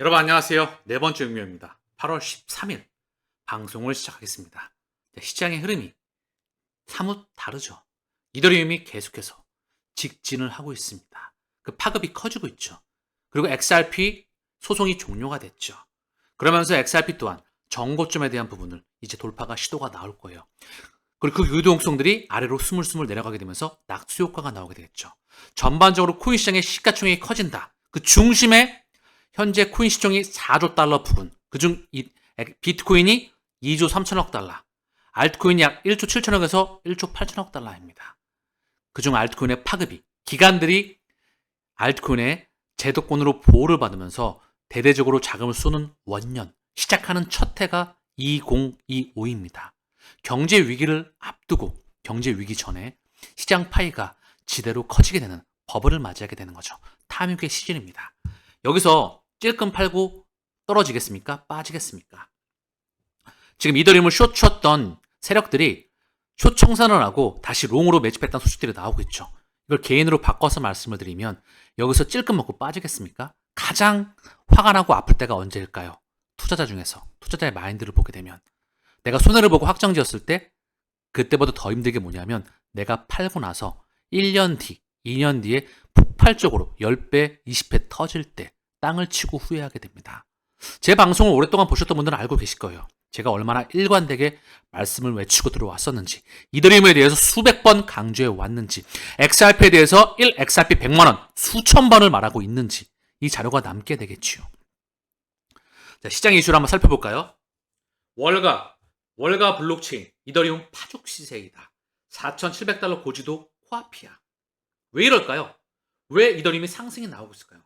여러분 안녕하세요. 네 번째 용료입니다. 8월 13일 방송을 시작하겠습니다. 자, 시장의 흐름이 사뭇 다르죠. 이더리움이 계속해서 직진을 하고 있습니다. 그 파급이 커지고 있죠. 그리고 XRP 소송이 종료가 됐죠. 그러면서 XRP 또한 정고점에 대한 부분을 이제 돌파가 시도가 나올 거예요. 그리고 그 유동성들이 아래로 스물스물 내려가게 되면서 낙수 효과가 나오게 되겠죠. 전반적으로 코인 시장의 시가총액이 커진다. 그 중심에 현재 코인 시총이 4조 달러 부근, 그중 이 비트코인이 2조 3천억 달러, 알트코인이 약 1조 7천억에서 1조 8천억 달러입니다. 그중 알트코인의 파급이 기관들이 알트코인의 제도권으로 보호를 받으면서 대대적으로 자금을 쏘는 원년 시작하는 첫 해가 2025입니다. 경제 위기를 앞두고 경제 위기 전에 시장 파이가 지대로 커지게 되는 버블을 맞이하게 되는 거죠. 탐욕의 시즌입니다. 여기서 찔끔 팔고 떨어지겠습니까? 빠지겠습니까? 지금 이더리움을 숏 쳤던 세력들이 숏 청산을 하고 다시 롱으로 매집했다는 소식들이 나오고 있죠. 이걸 개인으로 바꿔서 말씀을 드리면 여기서 찔끔 먹고 빠지겠습니까? 가장 화가 나고 아플 때가 언제일까요? 투자자 중에서 투자자의 마인드를 보게 되면 내가 손해를 보고 확정지었을 때 그때보다 더 힘든 게 뭐냐면 내가 팔고 나서 1년 뒤, 2년 뒤에 폭발적으로 10배, 20배 터질 때 땅을 치고 후회하게 됩니다. 제 방송을 오랫동안 보셨던 분들은 알고 계실 거예요. 제가 얼마나 일관되게 말씀을 외치고 들어왔었는지, 이더리움에 대해서 수백 번 강조해 왔는지, XRP에 대해서 1 XRP 100만원 수천 번을 말하고 있는지, 이 자료가 남게 되겠지요. 자, 시장 이슈를 한번 살펴볼까요? 월가, 월가 블록체인, 이더리움 파죽 시세이다. 4,700달러 고지도 코앞이야. 왜 이럴까요? 왜 이더리움이 상승이 나오고 있을까요?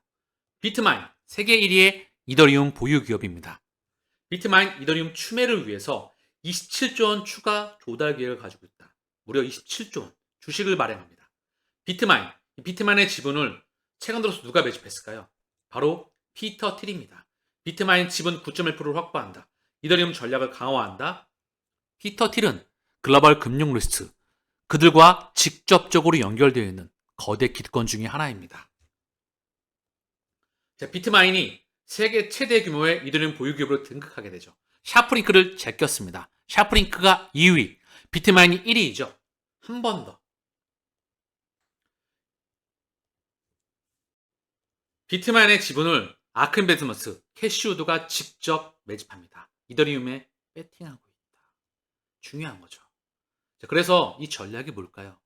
비트마인, 세계 1위의 이더리움 보유 기업입니다. 비트마인 이더리움 추매를 위해서 27조 원 추가 조달 계획을 가지고 있다. 무려 27조 원 주식을 발행합니다. 비트마인, 이 비트마인의 지분을 최근 들어서 누가 매집했을까요? 바로 피터 틸입니다. 비트마인 지분 9.1%를 확보한다. 이더리움 전략을 강화한다. 피터 틸은 글로벌 금융 리스트, 그들과 직접적으로 연결되어 있는 거대 기득권 중의 하나입니다. 자, 비트마인이 세계 최대 규모의 이더리움 보유 기업으로 등극하게 되죠. 샤프링크를 제꼈습니다. 샤프링크가 2위, 비트마인이 1위이죠. 한 번 더. 비트마인의 지분을 아크인베스먼트, 캐시우드가 직접 매집합니다. 이더리움에 배팅하고 있다. 중요한 거죠. 자, 그래서 이 전략이 뭘까요?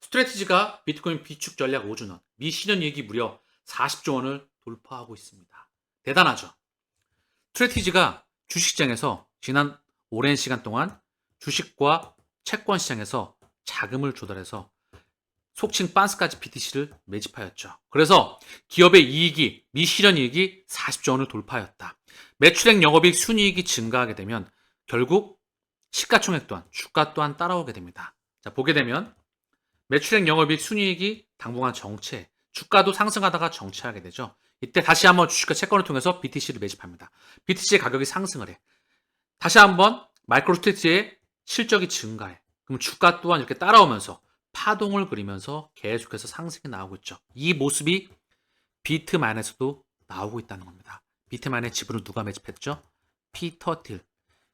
스트레티지가 비트코인 비축 전략 5주년, 미시년 이익이 무려 40조 원을 돌파하고 있습니다. 대단하죠? 스트레티지가 주식시장에서 지난 오랜 시간 동안 주식과 채권 시장에서 자금을 조달해서 속칭 빤스까지 BTC를 매집하였죠. 그래서 기업의 이익이 미실현 이익이 40조 원을 돌파하였다. 매출액 영업이익 순이익이 증가하게 되면 결국 시가총액 또한 주가 또한 따라오게 됩니다. 자, 보게 되면 매출액 영업이익 순이익이 당분간 정체, 주가도 상승하다가 정체하게 되죠. 이때 다시 한번 주식과 채권을 통해서 BTC를 매집합니다. BTC의 가격이 상승을 해. 다시 한번 마이크로스트레티의 실적이 증가해. 그럼 주가 또한 이렇게 따라오면서 파동을 그리면서 계속해서 상승이 나오고 있죠. 이 모습이 비트만에서도 나오고 있다는 겁니다. 비트만의 지분을 누가 매집했죠? 피터 틸.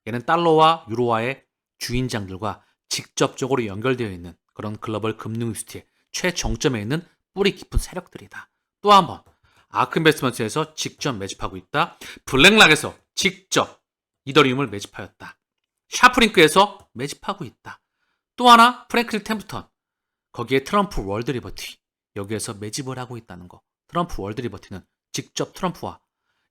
얘는 달러와 유로화의 주인장들과 직접적으로 연결되어 있는 그런 글로벌 금융 시스템의 최정점에 있는 뿌리 깊은 세력들이다. 또 한 번 아크인베스먼트에서 직접 매집하고 있다. 블랙락에서 직접 이더리움을 매집하였다. 샤프링크에서 매집하고 있다. 또 하나 프랭클 템프턴 거기에 트럼프 월드 리버티 여기에서 매집을 하고 있다는 거. 트럼프 월드 리버티는 직접 트럼프와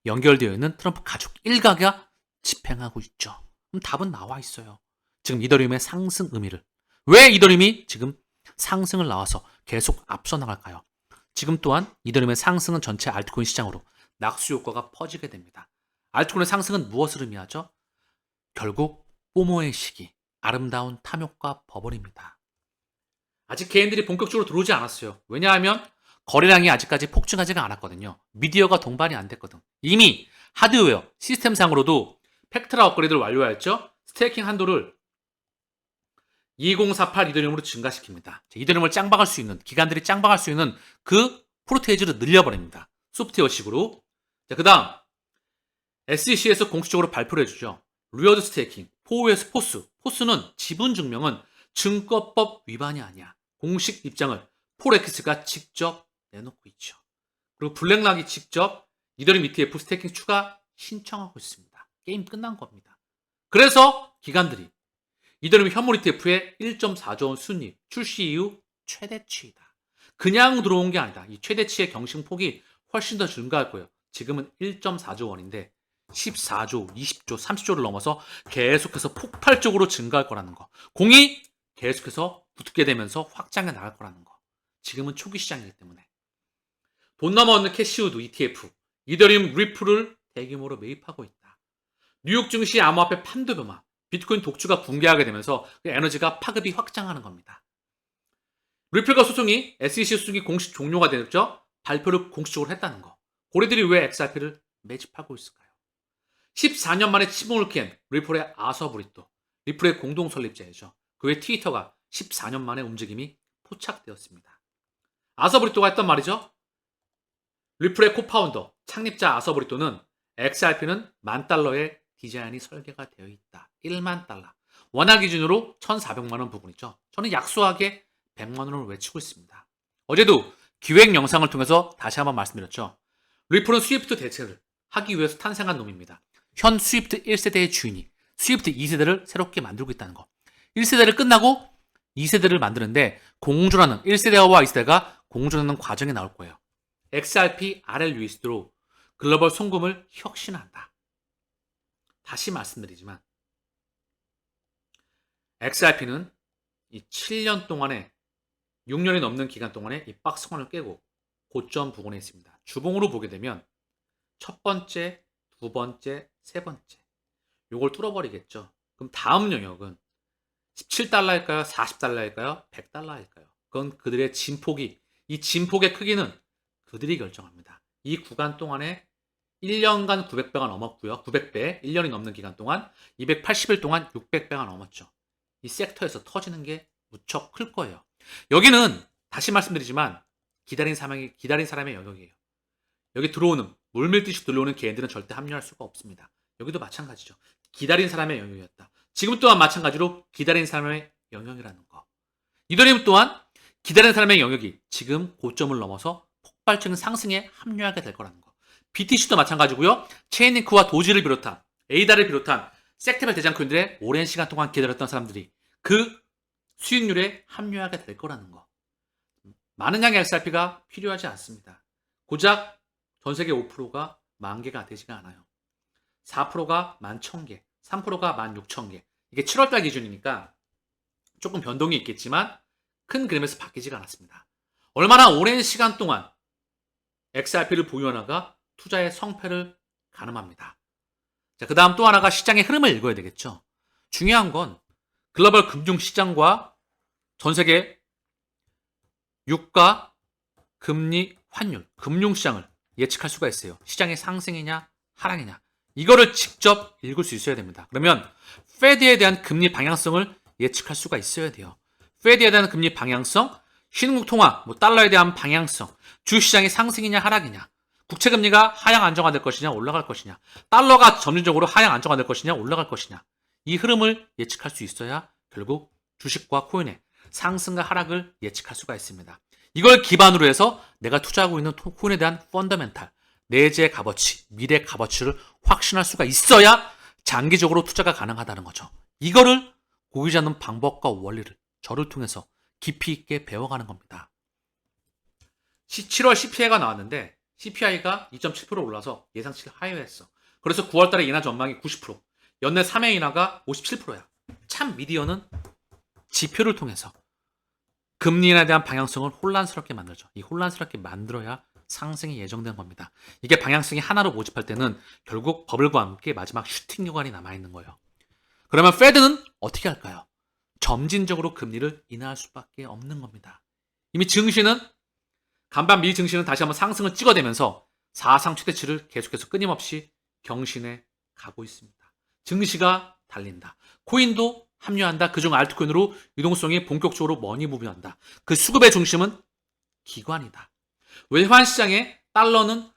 연결되어 있는 트럼프 가족 일가가 집행하고 있죠. 그럼 답은 나와 있어요. 지금 이더리움의 상승 의미를 왜 이더리움이 지금 상승을 나와서 계속 앞서 나갈까요? 지금 또한 이더리움의 상승은 전체 알트코인 시장으로 낙수 효과가 퍼지게 됩니다. 알트코인의 상승은 무엇을 의미하죠? 결국 뽀모의 시기, 아름다운 탐욕과 버블입니다. 아직 개인들이 본격적으로 들어오지 않았어요. 왜냐하면 거래량이 아직까지 폭증하지가 않았거든요. 미디어가 동반이 안 됐거든. 이미 하드웨어, 시스템상으로도 팩트라 업그레이드를 완료하였죠. 스테이킹 한도를 2048 이더리움으로 증가시킵니다. 이더리움을 짱박할 수 있는, 기관들이 짱박할 수 있는 그 프로테이지를 늘려버립니다. 소프트웨어식으로. 자, 그 다음, SEC에서 공식적으로 발표를 해주죠. 리어드 스테이킹, 포우에서 포스. 포스는 지분 증명은 증거법 위반이 아니야. 공식 입장을 포렉스가 직접 내놓고 있죠. 그리고 블랙락이 직접 이더리움 ETF 스테이킹 추가 신청하고 있습니다. 게임 끝난 겁니다. 그래서 기관들이 이더리움 현물 ETF의 1.4조 원 순입 출시 이후 최대치이다. 그냥 들어온 게 아니다. 이 최대치의 경신폭이 훨씬 더 증가할 거예요. 지금은 1.4조 원인데 14조, 20조, 30조를 넘어서 계속해서 폭발적으로 증가할 거라는 거. 공이 계속해서 붙게 되면서 확장해 나갈 거라는 거. 지금은 초기 시장이기 때문에. 돈 넘어오는 캐시우드 ETF, 이더리움 리플을 대규모로 매입하고 있다. 뉴욕 증시 암호화폐 판도 변화, 비트코인 독주가 붕괴하게 되면서 그 에너지가 파급이 확장하는 겁니다. 리플과 소송이 SEC 소송이 공식 종료가 됐죠? 발표를 공식적으로 했다는 거. 고래들이 왜 XRP를 매집하고 있을까요? 14년 만에 치봉을 캔 리플의 아서 브리또, 리플의 공동 설립자이죠. 그의 트위터가 14년 만에 움직임이 포착되었습니다. 아서 브리또가 했던 말이죠. 리플의 코파운더, 창립자 아서 브리또는 XRP는 만 달러의 디자인이 설계가 되어 있다. 1만 달러. 원화 기준으로 1,400만 원 부분이죠. 저는 약소하게 100만 원을 외치고 있습니다. 어제도 기획 영상을 통해서 다시 한번 말씀드렸죠. 리플은 스위프트 대체를 하기 위해서 탄생한 놈입니다. 현 스위프트 1세대의 주인이 스위프트 2세대를 새롭게 만들고 있다는 거. 1세대를 끝나고 2세대를 만드는데 공존하는 1세대와 2세대가 공존하는 과정이 나올 거예요. XRP RLUSD로 글로벌 송금을 혁신한다. 다시 말씀드리지만 XRP는 이 7년 동안에 6년이 넘는 기간 동안에 이 박스권을 깨고 고점 부근에 있습니다. 주봉으로 보게 되면 첫 번째, 두 번째, 세 번째 요걸 뚫어버리겠죠. 그럼 다음 영역은 17달러일까요? 40달러일까요? 100달러일까요? 그건 그들의 진폭이 이 진폭의 크기는 그들이 결정합니다. 이 구간 동안에 1년간 900배가 넘었고요. 900배, 1년이 넘는 기간 동안 280일 동안 600배가 넘었죠. 이 섹터에서 터지는 게 무척 클 거예요. 여기는 다시 말씀드리지만 기다린 사람이 기다린 사람의 영역이에요. 여기 들어오는 물밀듯이 들어오는 개인들은 절대 합류할 수가 없습니다. 여기도 마찬가지죠. 기다린 사람의 영역이었다. 지금 또한 마찬가지로 기다린 사람의 영역이라는 거. 이더리움 또한 기다린 사람의 영역이 지금 고점을 넘어서 폭발적인 상승에 합류하게 될 거라는 거. BTC도 마찬가지고요. 체인링크와 도지를 비롯한 에이다를 비롯한 섹터별 대장코인들의 오랜 시간 동안 기다렸던 사람들이 그 수익률에 합류하게 될 거라는 거. 많은 양의 XRP가 필요하지 않습니다. 고작 전 세계 5%가 만 개가 되지가 않아요. 4%가 만 천 개, 3%가 만 육천 개. 이게 7월달 기준이니까 조금 변동이 있겠지만 큰 그림에서 바뀌지가 않았습니다. 얼마나 오랜 시간 동안 XRP를 보유하나가 투자의 성패를 가늠합니다. 자, 그 다음 또 하나가 시장의 흐름을 읽어야 되겠죠. 중요한 건 글로벌 금융시장과 전 세계 유가, 금리, 환율, 금융시장을 예측할 수가 있어요. 시장의 상승이냐, 하락이냐. 이거를 직접 읽을 수 있어야 됩니다. 그러면 페드에 대한 금리 방향성을 예측할 수가 있어야 돼요. 페드에 대한 금리 방향성, 신흥국 통화, 뭐 달러에 대한 방향성, 주시장의 상승이냐 하락이냐, 국채 금리가 하향 안정화될 것이냐 올라갈 것이냐, 달러가 점진적으로 하향 안정화될 것이냐 올라갈 것이냐. 이 흐름을 예측할 수 있어야 결국 주식과 코인의 상승과 하락을 예측할 수가 있습니다. 이걸 기반으로 해서 내가 투자하고 있는 코인에 대한 펀더멘탈, 내재 값어치, 미래 값어치를 확신할 수가 있어야 장기적으로 투자가 가능하다는 거죠. 이거를 보이지 않는 방법과 원리를 저를 통해서 깊이 있게 배워가는 겁니다. 7월 CPI가 나왔는데 CPI가 2.7% 올라서 예상치를 하회했어. 그래서 9월 달에 인하 전망이 90%, 연내 3회 인하가 57%야. 참 미디어는 지표를 통해서 금리 인하에 대한 방향성을 혼란스럽게 만들죠. 이 혼란스럽게 만들어야 상승이 예정된 겁니다. 이게 방향성이 하나로 모집할 때는 결국 버블과 함께 마지막 슈팅 구간이 남아있는 거예요. 그러면 페드는 어떻게 할까요? 점진적으로 금리를 인하할 수밖에 없는 겁니다. 이미 증시는 간밤 미 증시는 다시 한번 상승을 찍어대면서 사상 최대치를 계속해서 끊임없이 경신해 가고 있습니다. 증시가 달린다. 코인도 합류한다. 그중 알트코인으로 유동성이 본격적으로 머니 무비한다. 그 수급의 중심은 기관이다. 외환 시장에 달러는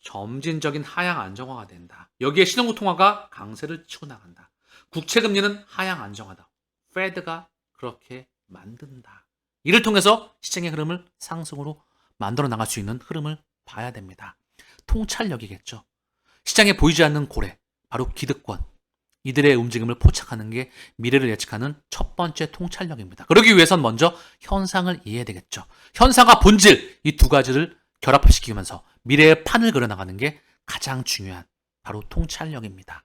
점진적인 하향 안정화가 된다. 여기에 신흥국 통화가 강세를 치고 나간다. 국채 금리는 하향 안정화다. 페드가 그렇게 만든다. 이를 통해서 시장의 흐름을 상승으로 만들어 나갈 수 있는 흐름을 봐야 됩니다. 통찰력이겠죠. 시장에 보이지 않는 고래, 바로 기득권. 이들의 움직임을 포착하는 게 미래를 예측하는 첫 번째 통찰력입니다. 그러기 위해선 먼저 현상을 이해해야 되겠죠. 현상과 본질, 이 두 가지를 결합시키면서 미래의 판을 그려나가는 게 가장 중요한 바로 통찰력입니다.